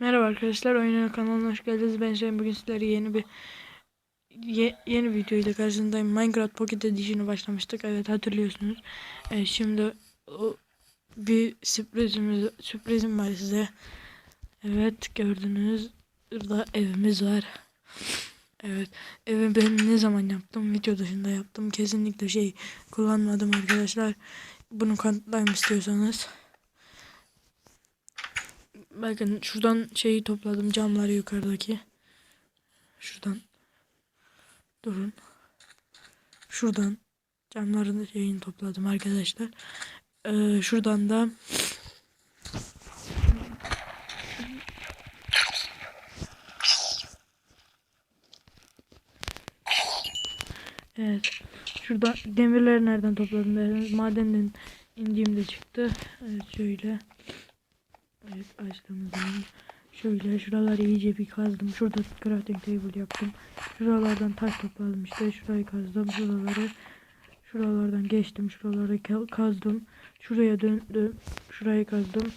Merhaba arkadaşlar, oyunun kanalına hoş geldiniz. Ben Hüseyin. Bugün sizlere yeni bir ye- yeni video ile karşınızdayım. Minecraft Pocket Edition'ı başlamıştık. Evet hatırlıyorsunuz. Evet, şimdi o, bir sürprizimiz sürprizim var size. Evet gördünüz. Burada evimiz var. Evet. Evi ben ne zaman yaptım? Video dışında yaptım. Kesinlikle şey kullanmadım arkadaşlar. Bunu kanıtlayayım istiyorsanız. Bakın şuradan şeyi topladım camları yukarıdaki. Şuradan. Durun. Şuradan camların şeyini topladım arkadaşlar. Ee, şuradan da Evet. Şurada demirleri nereden topladım derseniz madenden indiğimde çıktı. Evet şöyle. Evet açtığımızdan şöyle şuraları iyice bir kazdım. Şurada crafting table yaptım. Şuralardan taş topladım işte. Şurayı kazdım. Şuraları şuralardan geçtim. Şuraları ka- kazdım. Şuraya döndüm. Şurayı kazdım.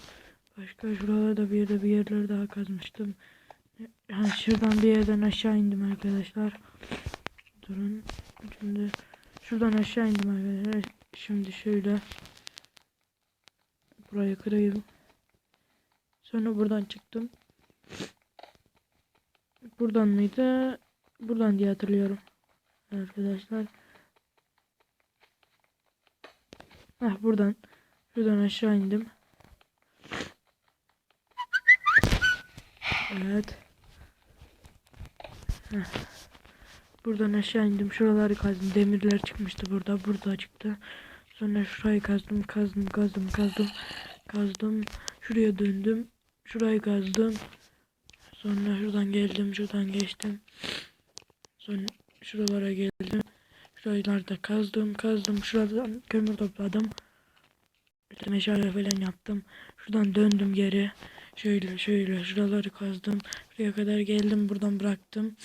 Başka şuralarda bir yerde bir yerler daha kazmıştım. Ha, şuradan bir yerden aşağı indim arkadaşlar. Durun. Şimdi şuradan aşağı indim arkadaşlar. Şimdi şöyle burayı kırayım. Sonra buradan çıktım. Buradan mıydı? Buradan diye hatırlıyorum. Arkadaşlar. Heh buradan. Şuradan aşağı indim. Evet. Heh. Buradan aşağı indim. Şuraları kazdım. Demirler çıkmıştı burada. Burada çıktı. Sonra şurayı kazdım. Kazdım. Kazdım. Kazdım. Kazdım. Şuraya döndüm. Şurayı kazdım. Sonra şuradan geldim. Şuradan geçtim. Sonra şuralara geldim. Şuralarda kazdım. Kazdım. Şuradan kömür topladım. İşte meşale falan yaptım. Şuradan döndüm geri. Şöyle şöyle şuraları kazdım. Şuraya kadar geldim. Buradan bıraktım.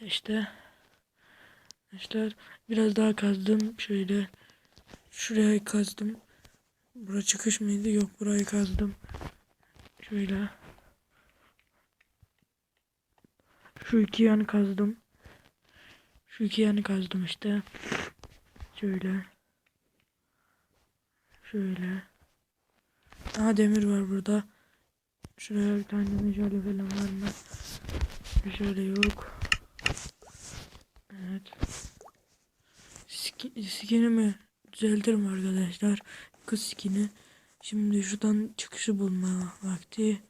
İşte Arkadaşlar biraz daha kazdım. Şöyle şuraya kazdım. Bura çıkış mıydı? Yok burayı kazdım. Şöyle. Şu iki yanı kazdım. Şu iki yanı kazdım işte. Şöyle. Şöyle. Aha demir var burada. Şuraya bir tane meşale falan var mı? Meşale yok. Evet. Ski- Skinimi düzeltirim arkadaşlar. Kız skini. Şimdi şuradan çıkışı bulma vakti.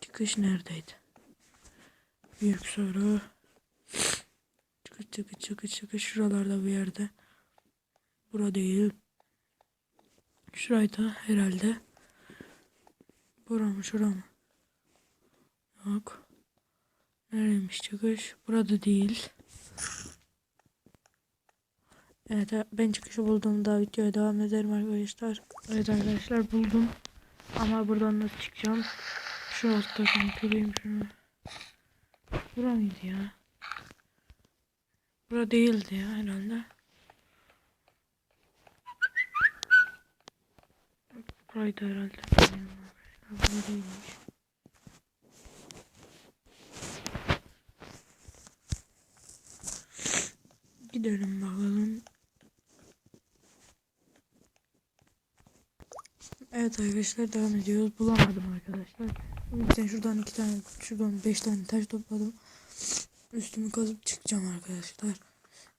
Çıkış neredeydi? Büyük soru. Çıkış çıkış çıkış çıkış şuralarda bir yerde. Bura değil. Şuraydı herhalde. Bura mı şura mı? Yok. Nereymiş çıkış? Burada değil. Evet ben çıkışı bulduğumda videoya devam ederim arkadaşlar. Evet arkadaşlar buldum. Ama buradan nasıl çıkacağım? Şu alttakini kırayım şunu. Bura mıydı ya? Bura değildi ya herhalde. Buraydı herhalde. Bura değilmiş. Gidelim bakalım. Evet arkadaşlar devam ediyoruz. Bulamadım arkadaşlar. Yüzden şuradan iki tane, şuradan beş tane taş topladım. Üstümü kazıp çıkacağım arkadaşlar.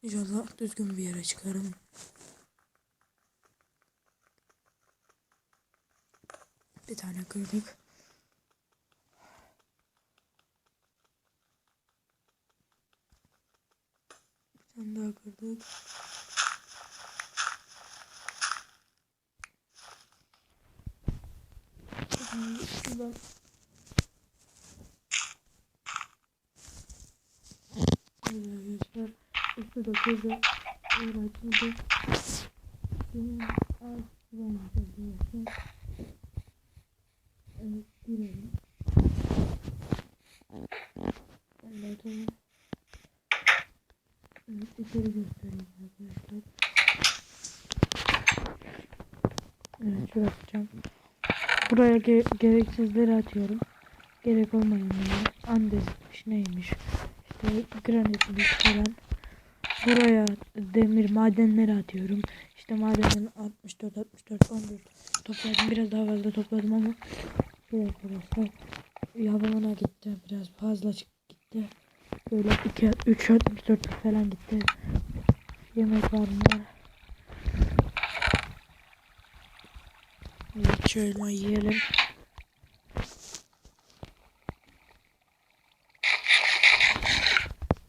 İnşallah düzgün bir yere çıkarım. Bir tane kırdık. Bir tane daha kırdık. Şimdi Şuradan arkadaşlar üstü de kırdı. Yer açıldı. Şimdi az şuradan yapabiliyorsun. Evet girelim. Evet tamam. Evet içeri göstereyim arkadaşlar. Evet şuraya atacağım. Buraya ge gereksizleri atıyorum. gerek olmayanlara andezitmiş neymiş? İşte granitmiş falan. Buraya demir madenleri atıyorum. İşte madenin 64 64 14 topladım. Biraz daha fazla topladım ama bu arkadaşlar yavamına gitti. Biraz fazla gitti. Böyle 2 3 64 falan gitti. Yemek var mı Evet, şöyle yiyelim.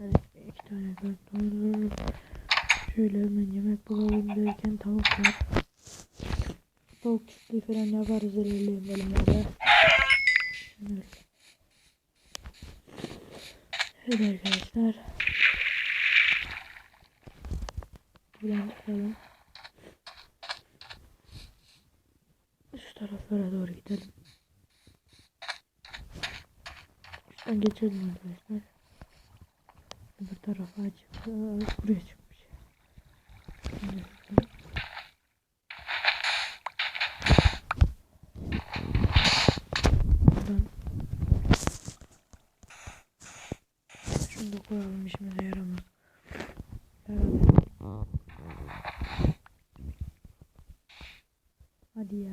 Evet, iki tane karton. Şöyle hemen yemek bulalım derken tavuk var. Tavuk çiftliği falan yaparız ilerleyen bölümlerde. Şöyle. Evet arkadaşlar. Buradan çıkalım. Taraflara doğru gidelim. Şuradan geçelim arkadaşlar. Öbür tarafa açıp buraya çıkmış. Şimdi. Buradan. Şunu da koyalım işimize yaramaz. Herhalde. Hadi ya.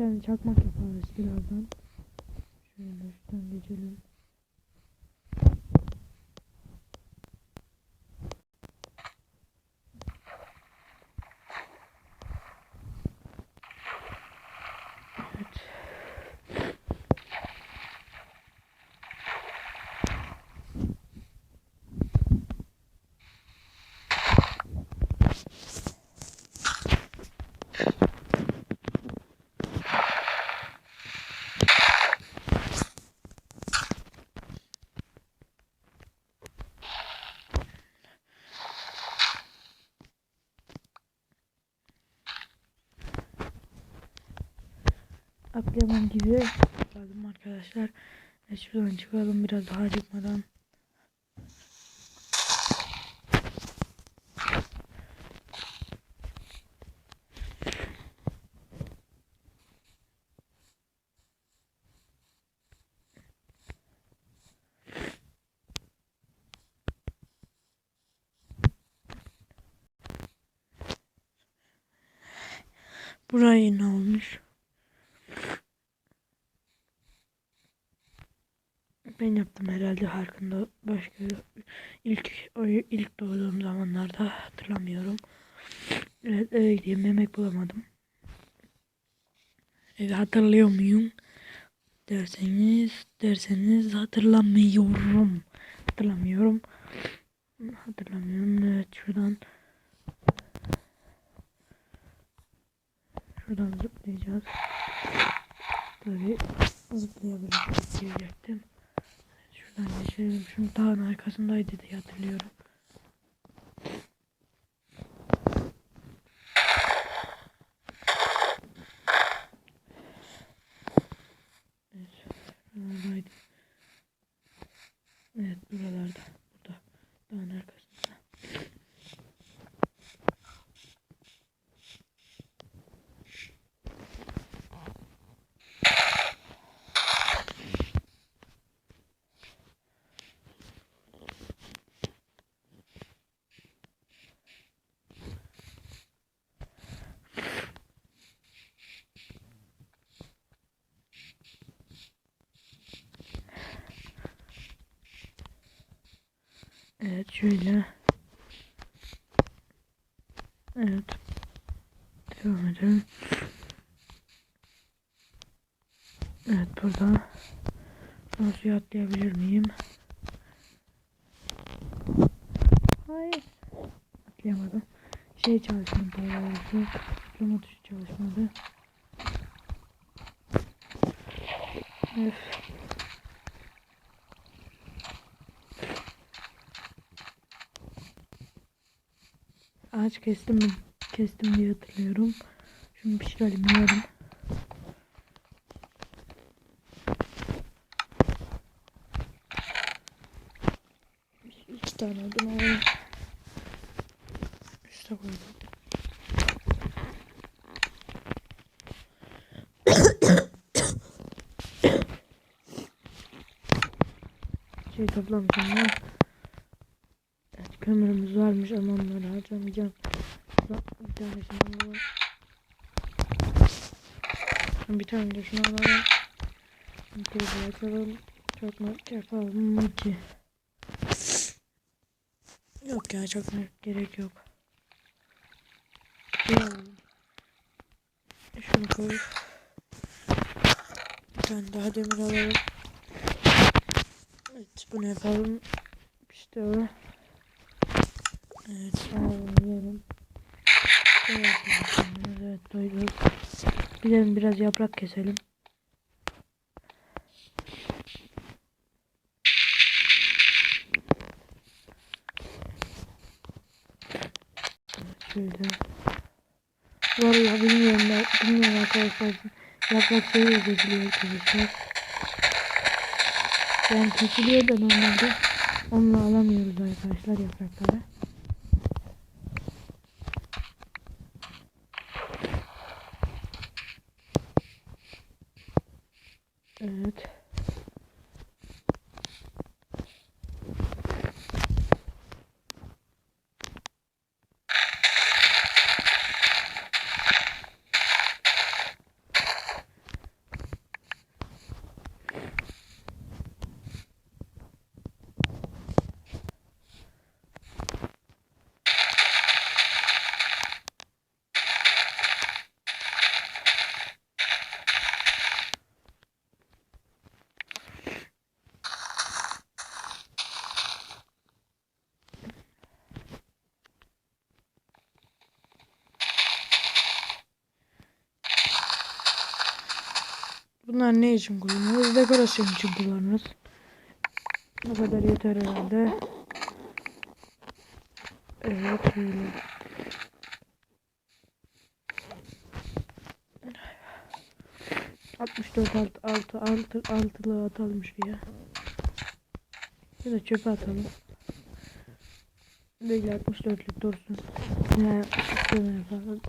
Tane çakmak yaparız birazdan. Şöyle şuradan. Atlayamam gibi lazım arkadaşlar. Evet, şuradan çıkalım biraz daha acıkmadan. Burayı ne olmuş? Ben yaptım herhalde hakkında başka ilk ilk doğduğum zamanlarda hatırlamıyorum. Evet eve gideyim yemek bulamadım. Evet hatırlıyor muyum? Derseniz derseniz hatırlamıyorum. Hatırlamıyorum. Hatırlamıyorum. Evet şuradan şuradan zıplayacağız. Tabii zıplayabiliriz diyecektim. Şuradan geçelim. Şu dağın arkasındaydı diye hatırlıyorum. Evet. Şuralardaydı. Evet buralarda. Burada. Dağın arkasında. Evet şöyle. Evet. Devam edelim. Evet burada. Suya atlayabilir miyim? Hayır. Atlayamadım. Şey çalışmadı. Zıplama tuşu çalışmadı. Öf. Ağaç kestim mi? Kestim diye hatırlıyorum. Şunu pişirelim yiyelim. İki tane odun alalım. Üste koydum. şey toplamışım ya. Kömürümüz varmış ama onları harcamayacağım. Bir tane şunu alalım. Bir tane de şunu alalım. Bir de açalım. Çakmak yapalım mı ki? Yok ya çakmak gerek yok. Şunu koy. Bir tane daha demir alalım. Evet bunu yapalım. İşte o. Evet. Şöyle yapalım. Evet doyduk. Gidelim biraz yaprak keselim. Şöyle. Vallahi bilmiyorum ben. Bilmiyorum arkadaşlar. Yaprak şöyle kesiliyor arkadaşlar. Yani kesiliyor da normalde. Onunla alamıyoruz arkadaşlar yaprakları. Evet. Bunlar ne için kullanıyoruz? Dekorasyon için kullanırız. Bu kadar yeter herhalde. Evet böyle. Altmış dört altı altı altı altılı atalım şuraya. Ya da çöpe atalım. Böyle 64'lük dursun. Şöyle yapalım.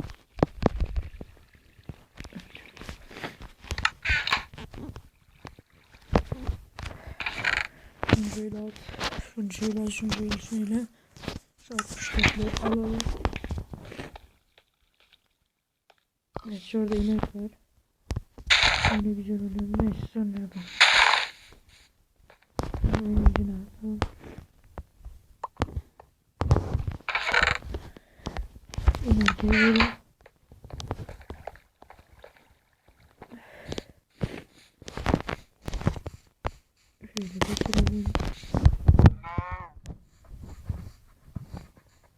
Şunu şöyle al. Şunu şöyle. Şu 64'lüğü alalım. Evet şurada inek var. Öyle güzel oluyor. Neyse sonra yapalım. Oyuncunu atalım. İnekleri verelim. Şöyle getirelim.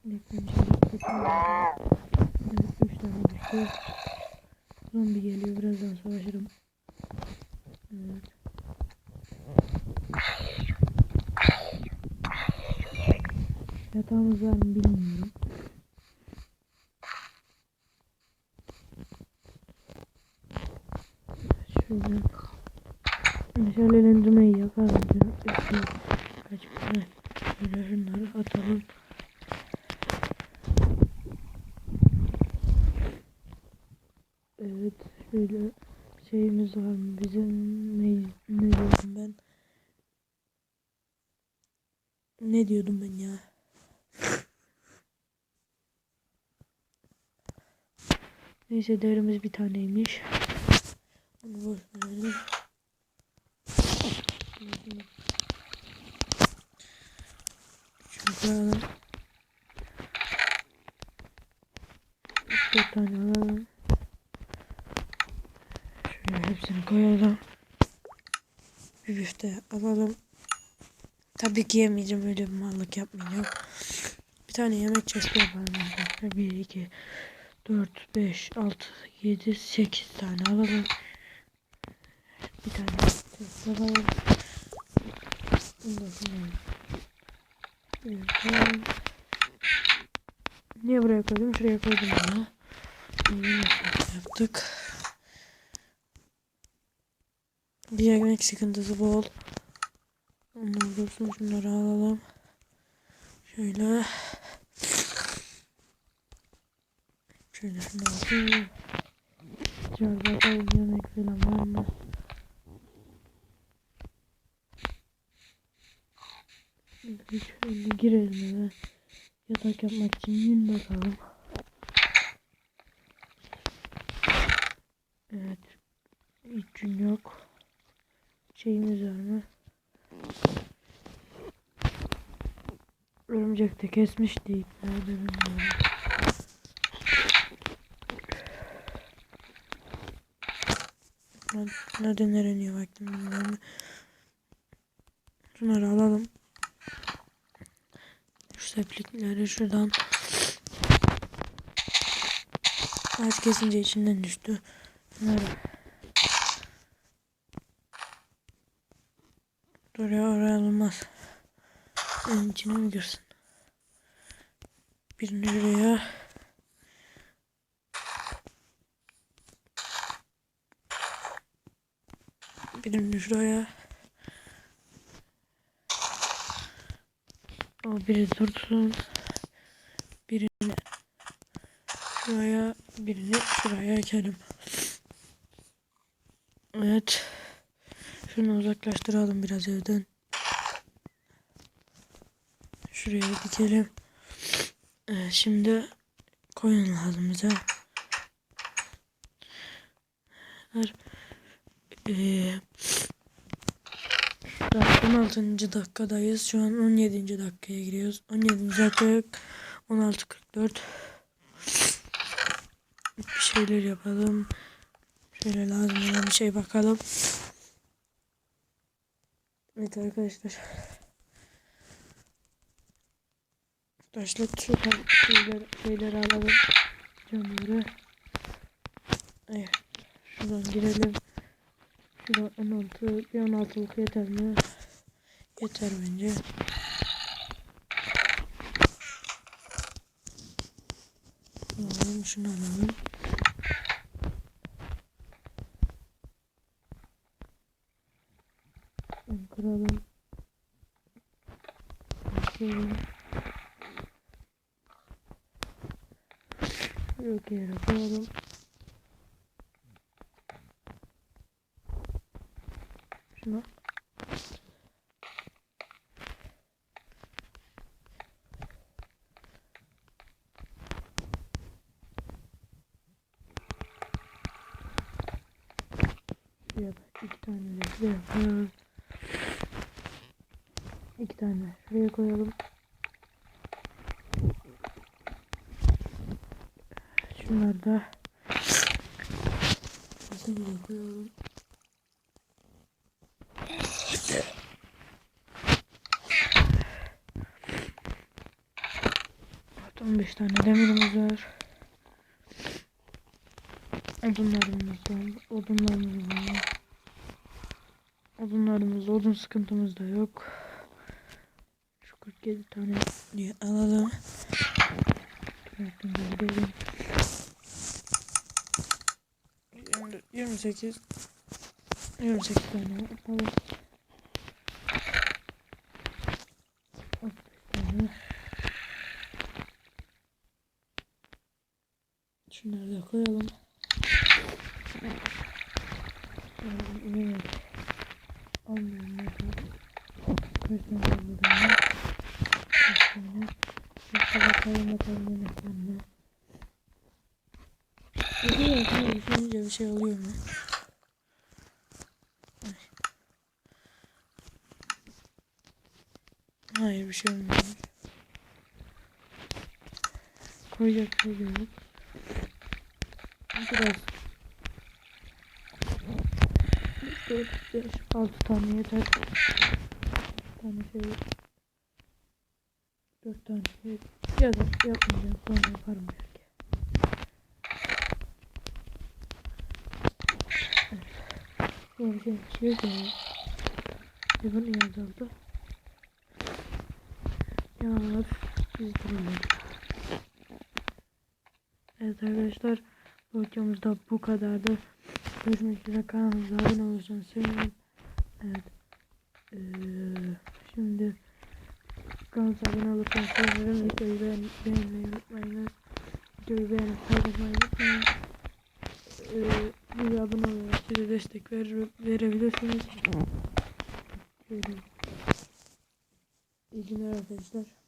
İneklerini şöyle getirelim. Evet 3 düştü. Zombi geliyor. Birazdan savaşırım. Evet. Yatağımız var mı bilmiyorum. Şöyle meşalelendirmeyi yaparım. Üstüne kaç tane şöyle şunları atalım. Evet şöyle şeyimiz var mı bizim ne, ne diyordum ben ne diyordum ben ya neyse derimiz bir taneymiş onu boş verelim şunu koyalım bir tane alalım Şöyle hepsini koyalım. Bir büfte alalım. Tabii ki yemeyeceğim öyle bir mallık yapmayacağım. Bir tane yemek çeşidi yapalım arkadaşlar. 1, 2, 4, 5, 6, 7, 8 tane alalım. Bir tane çeşit alalım. Niye buraya koydum? Şuraya koydum. Bunu yaptık. Bir yemek sıkıntısı bol. Onlar dursun şunları alalım. Şöyle. Şöyle şunu alayım. Şöyle bakalım yemek var mı? Şöyle girelim eve. Yatak yapmak için yün bakalım. Evet. Hiç yün yok. Şeyimiz var mı? Örümcek de kesmişti ipleri de bilmiyorum. Ben nereden nereye baktım bilmiyorum. Şunları alalım. Şu seplikleri şuradan. Ağaç kesince içinden düştü. Bunları. Dur ya oraya olmaz. Senin içine mi girsin? Birini buraya. Birini şuraya. O biri dursun. Birini şuraya, birini şuraya ekelim. Evet. Şunu uzaklaştıralım biraz evden. Şuraya dikelim. Evet, şimdi koyun lazım bize. An 16. dakikadayız. Şu an 17. dakikaya giriyoruz. 17. dakika 16.44 Bir şeyler yapalım. Şöyle lazım olan bir şey bakalım. Evet arkadaşlar. Arkadaşlar şuradan şeyler, şeyleri alalım. Camları. Evet. Şuradan girelim. Şuradan 16, bir 16'lık yeter mi? Yeter bence. Alalım şunu alalım. Yok yere koyalım. Şunu. Şuraya da iki tane de şuraya koyalım. İki tane şuraya koyalım. Şunları da şuraya koyalım. 15 tane demirimiz var. Odunlarımız var. Odunlarımız var. Odunlarımız, odun sıkıntımız da yok. Şu 47 tane diye alalım. Gidelim. 28 28 tane alalım. 35 tane. Şunları da koyalım. Almıyorum ne almadım ben. Yoksa bakalım bakalım yemeklerine. Peki ya şimdi düşününce bir şey oluyor mu? Ay. Hayır bir şey olmuyor. Koyacak şey yok. Biraz 4, 5, 6 tane yeter. 4 tane şey 4 tane şey ya da yapmayacağım sonra yaparım belki. Böyle şey şey şey. Bir bunu yazıldı. Ya duralım. Evet arkadaşlar bu videomuzda bu kadardı. Görüşmek üzere kanalımıza abone olursanız sevinirim. Evet. Ee, şimdi Kanalımıza abone olursanız sevinirim. Videoyu beğen beğenmeyi unutmayınız. Videoyu beğenip paylaşmayı unutmayın. Ee, bize abone olarak size destek ver verebilirsiniz. Şöyle. İyi günler arkadaşlar.